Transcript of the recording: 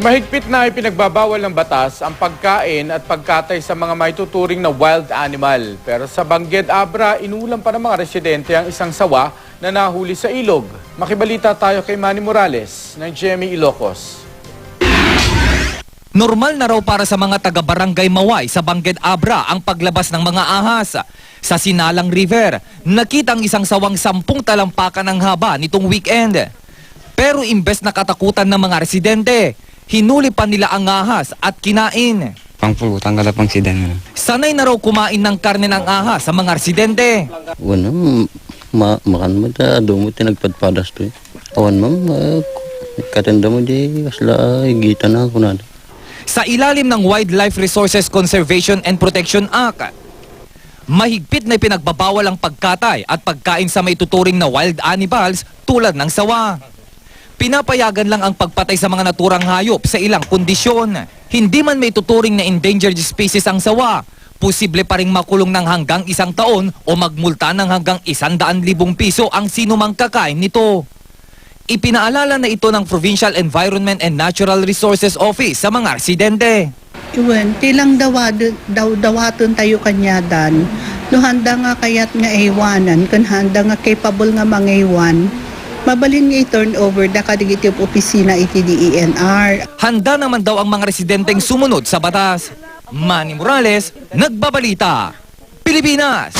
Mahigpit na ipinagbabawal ng batas ang pagkain at pagkatay sa mga may tuturing na wild animal. Pero sa Bangged Abra, inulam pa ng mga residente ang isang sawa na nahuli sa ilog. Makibalita tayo kay Manny Morales ng Jemmy Ilocos. Normal na raw para sa mga taga-barangay Maway sa Bangged Abra ang paglabas ng mga ahas. Sa Sinalang River, nakita ang isang sawang sampung talampakan ng haba nitong weekend. Pero imbes na katakutan ng mga residente, hinuli pa nila ang ahas at kinain. Pangpulutan ka na pang sidan. Sanay na raw kumain ng karne ng ahas sa mga residente. Wala, ma makan mo ta, doon mo tinagpadpadas to eh. Awan ma'am, uh, katanda mo di, kasla, gita na ako na. Sa ilalim ng Wildlife Resources Conservation and Protection Act, mahigpit na pinagbabawal ang pagkatay at pagkain sa may tuturing na wild animals tulad ng sawa. Pinapayagan lang ang pagpatay sa mga naturang hayop sa ilang kondisyon. Hindi man may tuturing na endangered species ang sawa, posible pa ring makulong ng hanggang isang taon o magmulta ng hanggang isandaan libong piso ang sinumang kakain nito. Ipinaalala na ito ng Provincial Environment and Natural Resources Office sa mga residente. Iwan, tilang daw dawaton tayo kanya dan. No handa nga kayat nga iwanan, kun handa nga capable nga mangaywan, mabalin nga i-turn over da kadigitip opisina iti DENR. Handa naman daw ang mga residenteng sumunod sa batas. Manny Morales, Nagbabalita, Pilipinas!